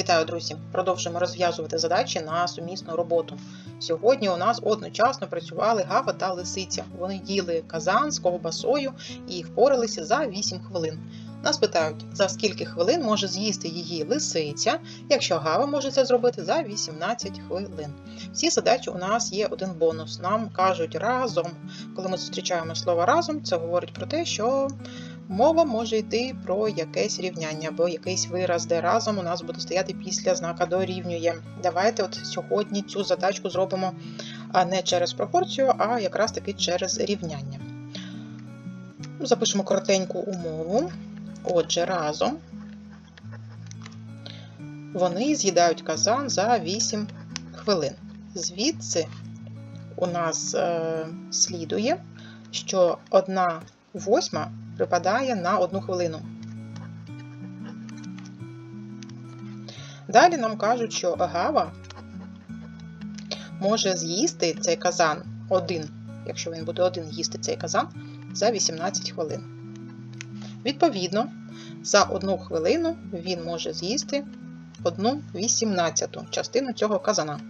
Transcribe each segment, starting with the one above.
Вітаю, друзі! Продовжуємо розв'язувати задачі на сумісну роботу. Сьогодні у нас одночасно працювали гава та лисиця. Вони їли казан з ковбасою і впоралися за 8 хвилин. Нас питають, за скільки хвилин може з'їсти її лисиця, якщо гава може це зробити за 18 хвилин. Всі задачі у нас є один бонус. Нам кажуть разом. Коли ми зустрічаємо слово разом, це говорить про те, що Мова може йти про якесь рівняння або якийсь вираз, де разом у нас буде стояти після знака дорівнює. Давайте от сьогодні цю задачку зробимо не через пропорцію, а якраз таки через рівняння. Запишемо коротеньку умову. Отже, разом вони з'їдають казан за 8 хвилин. Звідси у нас е, слідує, що одна восьма припадає на одну хвилину. Далі нам кажуть, що гава може з'їсти цей казан один, якщо він буде один їсти цей казан, за 18 хвилин. Відповідно, за одну хвилину він може з'їсти одну 18 частину цього казана.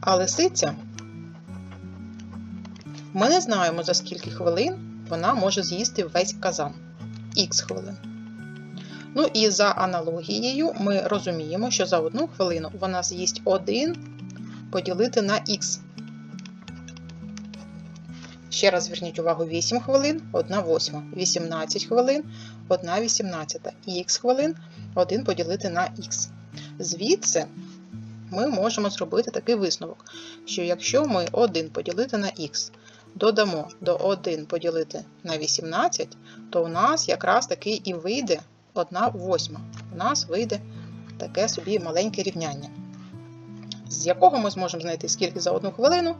А лисиця ми не знаємо, за скільки хвилин вона може з'їсти весь казан х хвилин. Ну і за аналогією ми розуміємо, що за одну хвилину вона з'їсть 1 поділити на х. Ще раз зверніть увагу 8 хвилин, 1 восьма, 18 хвилин, 1 18, х хвилин 1 поділити на х. Звідси ми можемо зробити такий висновок, що якщо ми 1 поділити на х додамо до 1 поділити на 18, то у нас якраз таки і вийде 1 восьма. У нас вийде таке собі маленьке рівняння, з якого ми зможемо знайти, скільки за одну хвилину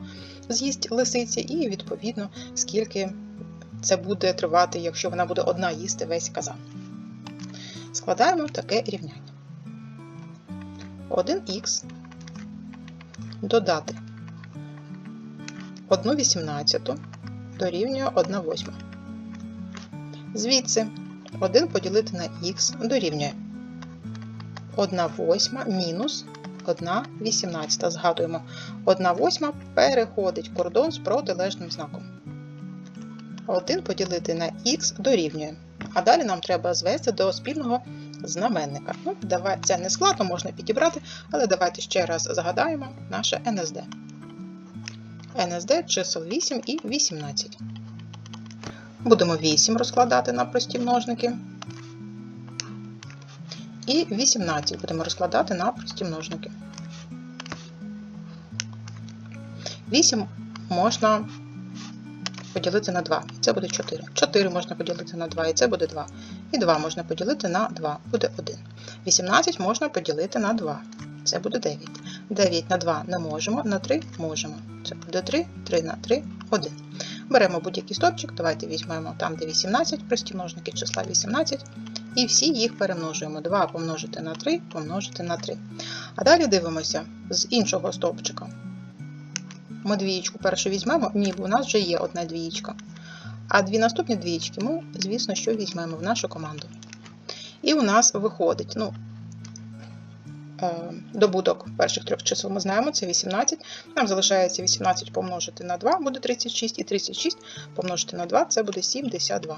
з'їсть лисиці, і, відповідно, скільки це буде тривати, якщо вона буде одна їсти весь казан. Складаємо таке рівняння. 1х додати 1 вісімнадцяту дорівнює 1 восьма. Звідси 1 поділити на х дорівнює 1 восьма мінус 1 вісімнадцята. Згадуємо, 1 восьма переходить кордон з протилежним знаком. 1 поділити на х дорівнює. А далі нам треба звести до спільного знаменника. Ну, давай, Це не складно, можна підібрати, але давайте ще раз згадаємо наше НСД. НСД чисел 8 і 18. Будемо 8 розкладати на прості множники. І 18 будемо розкладати на прості множники. 8 можна поділити на 2, і це буде 4. 4 можна поділити на 2, і це буде 2. І 2 можна поділити на 2, буде 1. 18 можна поділити на 2, це буде 9. 9 на 2 не можемо, на 3 можемо. Це буде 3, 3 на 3, 1. Беремо будь-який стопчик, давайте візьмемо там, де 18, прості множники числа 18, і всі їх перемножуємо. 2 помножити на 3, помножити на 3. А далі дивимося з іншого стовпчика. Ми двієчку першу візьмемо, ні, у нас вже є одна двієчка. А дві наступні двієчки ми, звісно, що візьмемо в нашу команду. І у нас виходить, ну, добуток перших трьох чисел ми знаємо, це 18. Нам залишається 18 помножити на 2, буде 36, і 36 помножити на 2 це буде 72.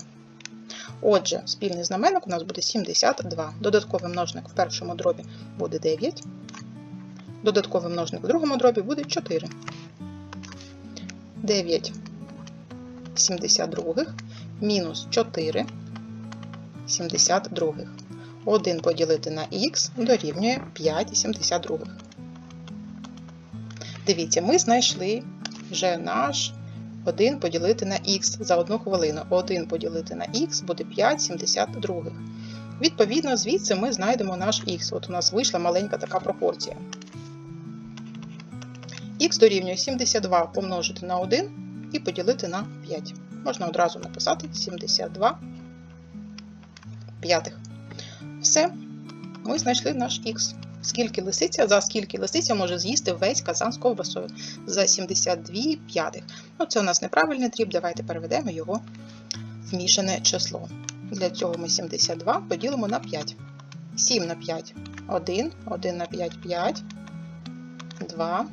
Отже, спільний знаменник у нас буде 72. Додатковий множник в першому дробі буде 9. Додатковий множник в другому дробі буде 4. 9 72 мінус 4 72. 1 поділити на х дорівнює 5,72. Дивіться, ми знайшли вже наш 1 поділити на х за одну хвилину. 1 поділити на х буде 5,72. Відповідно, звідси ми знайдемо наш х. От у нас вийшла маленька така пропорція. Х дорівнює 72 помножити на 1 і поділити на 5. Можна одразу написати 72 п'ятих. Все, ми знайшли наш х. Скільки лисиця, за скільки лисиця може з'їсти весь казан з ковбасою? За 72 п'ятих. Ну, це у нас неправильний дріб, давайте переведемо його в мішане число. Для цього ми 72 поділимо на 5. 7 на 5 1, 1 на 5 5, 2,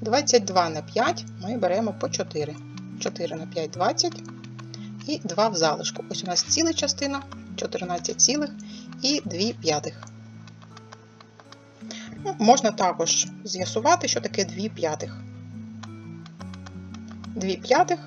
22 на 5 ми беремо по 4. 4 на 5 20 і 2 в залишку. Ось у нас ціла частина 14 цілих і 2 п'ятих. Ну, можна також з'ясувати, що таке 2 п'ятих. 2 п'ятих,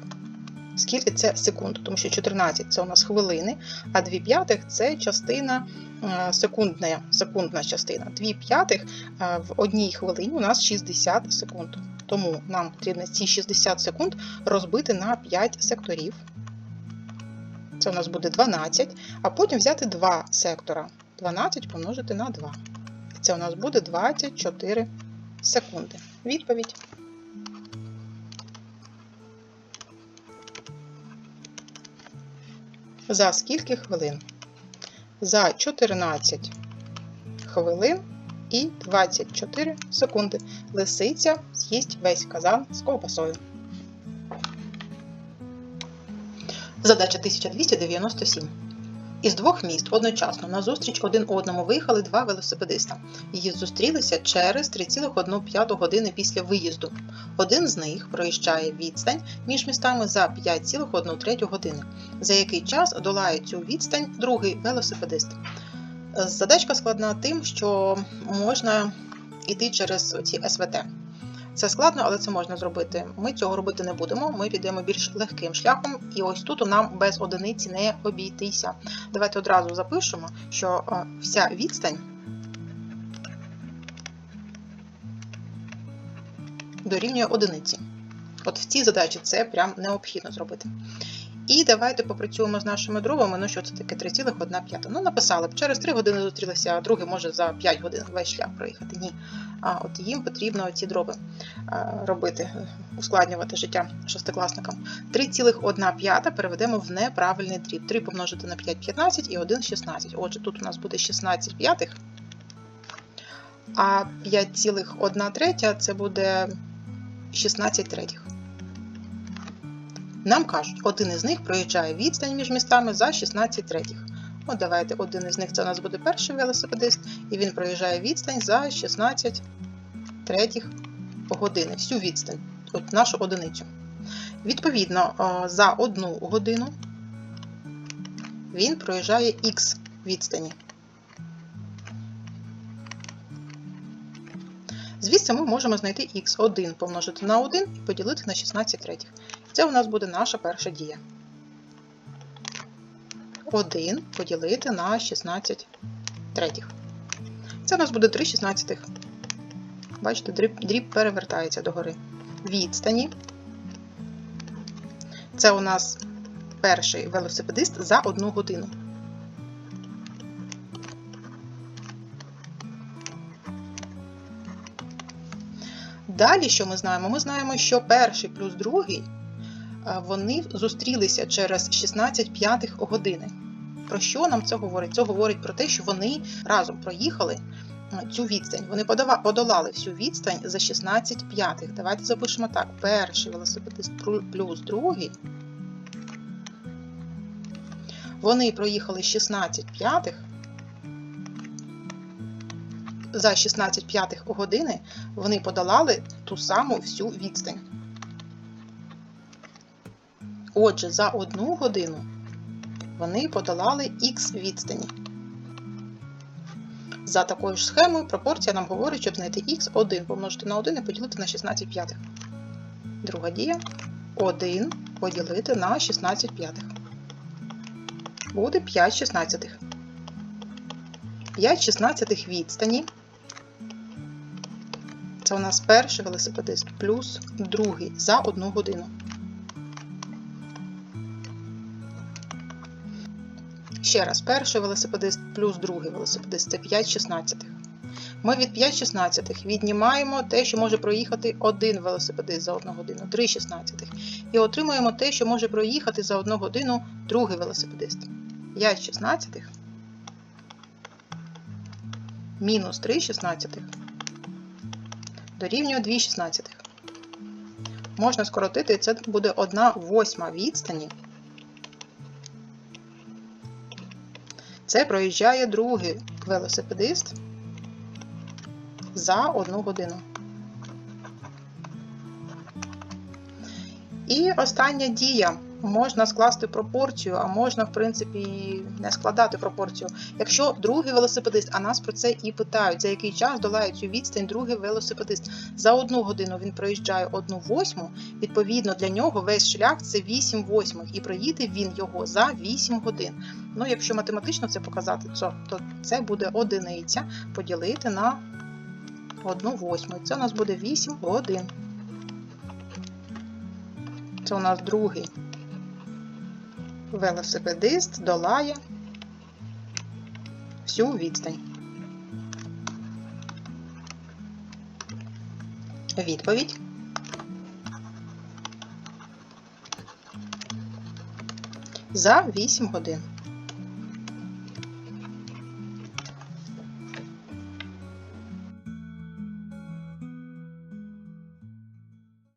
скільки це секунд, тому що 14 це у нас хвилини, а 2 п'ятих це частина е, секундна, секундна частина. 2 п'ятих е, в одній хвилині у нас 60 секунд. Тому нам потрібно ці 60 секунд розбити на 5 секторів. Це у нас буде 12, а потім взяти 2 сектора. 12 помножити на 2. І це у нас буде 24 секунди. Відповідь. За скільки хвилин? За 14 хвилин і 24 секунди. Лисиця з'їсть весь казан з ковбасою. Задача 1297. Із двох міст одночасно на зустріч один одному виїхали два велосипедиста. Її зустрілися через 3,1 години після виїзду. Один з них проїжджає відстань між містами за 5,1 години. За який час долає цю відстань другий велосипедист. Задачка складна тим, що можна йти через ці СВТ. Це складно, але це можна зробити. Ми цього робити не будемо. Ми підемо більш легким шляхом, і ось тут нам без одиниці не обійтися. Давайте одразу запишемо, що е, вся відстань дорівнює одиниці. От в цій задачі це прям необхідно зробити. І давайте попрацюємо з нашими дробами. Ну, що це таке 3,1 Ну, написали б, через 3 години зустрілися, а другий може за 5 годин весь шлях проїхати. Ні. А от їм потрібно ці дроби робити, ускладнювати життя шестикласникам. 3,1 переведемо в неправильний дріб. 3 помножити на 5 15 і 1 16. Отже, тут у нас буде 16 п'ятих, а 5,1 третя це буде 16 третіх. Нам кажуть, один із них проїжджає відстань між містами за 16 третіх. От давайте один із них це у нас буде перший велосипедист, і він проїжджає відстань за 16 третіх години. Всю відстань, от нашу одиницю. Відповідно, за одну годину він проїжджає х відстані. Звідси ми можемо знайти х1 помножити на 1 і поділити на 16 третіх. Це у нас буде наша перша дія. 1 поділити на 16 третіх. Це у нас буде 3 шістнадцятих. Бачите, дріб, дріб перевертається догори. Відстані. Це у нас перший велосипедист за одну годину. Далі, що ми знаємо? Ми знаємо, що перший плюс другий вони зустрілися через 16 п'ятих години. Про що нам це говорить? Це говорить про те, що вони разом проїхали цю відстань. Вони подолали всю відстань за 16 п'ятих. Давайте запишемо так: перший велосипедист плюс другий. Вони проїхали 16 п'ятих. За 16 п'ятих години вони подолали ту саму всю відстань. Отже, за одну годину вони подолали х відстані. За такою ж схемою пропорція нам говорить, щоб знайти х1 помножити на 1 і поділити на 16 п'ятих. Друга дія 1 поділити на 16 п'ятих. Буде 5 шістнадцятих. 5 шістнадцятих відстані. Це у нас перший велосипедист плюс другий за одну годину. Ще раз, перший велосипедист плюс другий велосипедист це 5 шістнадцятих. Ми від 5 шістнадцятих віднімаємо те, що може проїхати один велосипедист за одну годину, 3 шістнадцятих. І отримуємо те, що може проїхати за одну годину другий велосипедист. 5 шістнадцятих мінус 3 шістнадцятих дорівнює 2 шістнадцятих. Можна скоротити, це буде 1 восьма відстані Це проїжджає другий велосипедист за одну годину. І остання дія. Можна скласти пропорцію, а можна, в принципі, і не складати пропорцію. Якщо другий велосипедист, а нас про це і питають, за який час долає цю відстань другий велосипедист. За одну годину він проїжджає одну восьму, відповідно, для нього весь шлях це 8 восьмих, і проїде він його за 8 годин. Ну, якщо математично це показати, то, це буде одиниця поділити на одну восьму. Це у нас буде 8 годин. Це у нас другий велосипедист долає всю відстань. Відповідь. За 8 годин.